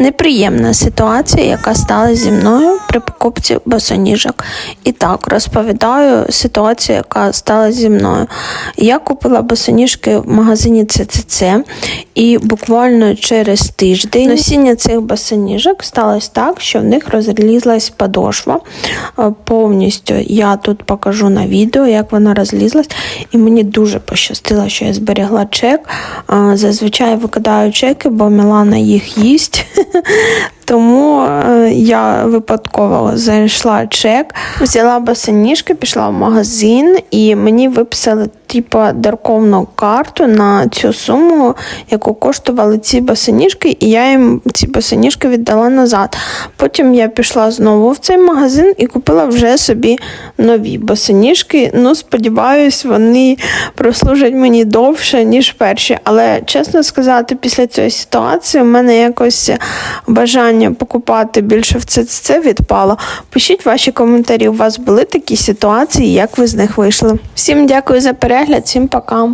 Неприємна ситуація, яка сталася зі мною при покупці босоніжок. І так, розповідаю ситуацію, яка сталася зі мною. Я купила босоніжки в магазині ЦЦЦ, і буквально через тиждень носіння цих босоніжок сталося так, що в них розлізлась подошва е, повністю. Я тут покажу на відео, як вона розлізлась, і мені дуже пощастило, що я зберегла чек. Е, Зазвичай викидаю чеки, бо Мілана їх їсть. Тому е, я випадково зайшла чек, взяла босоніжки, пішла в магазин, і мені виписали типу дерковну карту на цю суму, яку коштували ці босоніжки, і я їм ці босоніжки віддала назад. Потім я пішла знову в цей магазин і купила вже собі нові босоніжки. Ну, сподіваюсь, вони прослужать мені довше, ніж перші. Але чесно сказати, після цієї ситуації у мене якось бажання покупати більше в ЦЦЦ відпало. Пишіть ваші коментарі. У вас були такі ситуації, як ви з них вийшли. Всім дякую за перегляд, всім пока.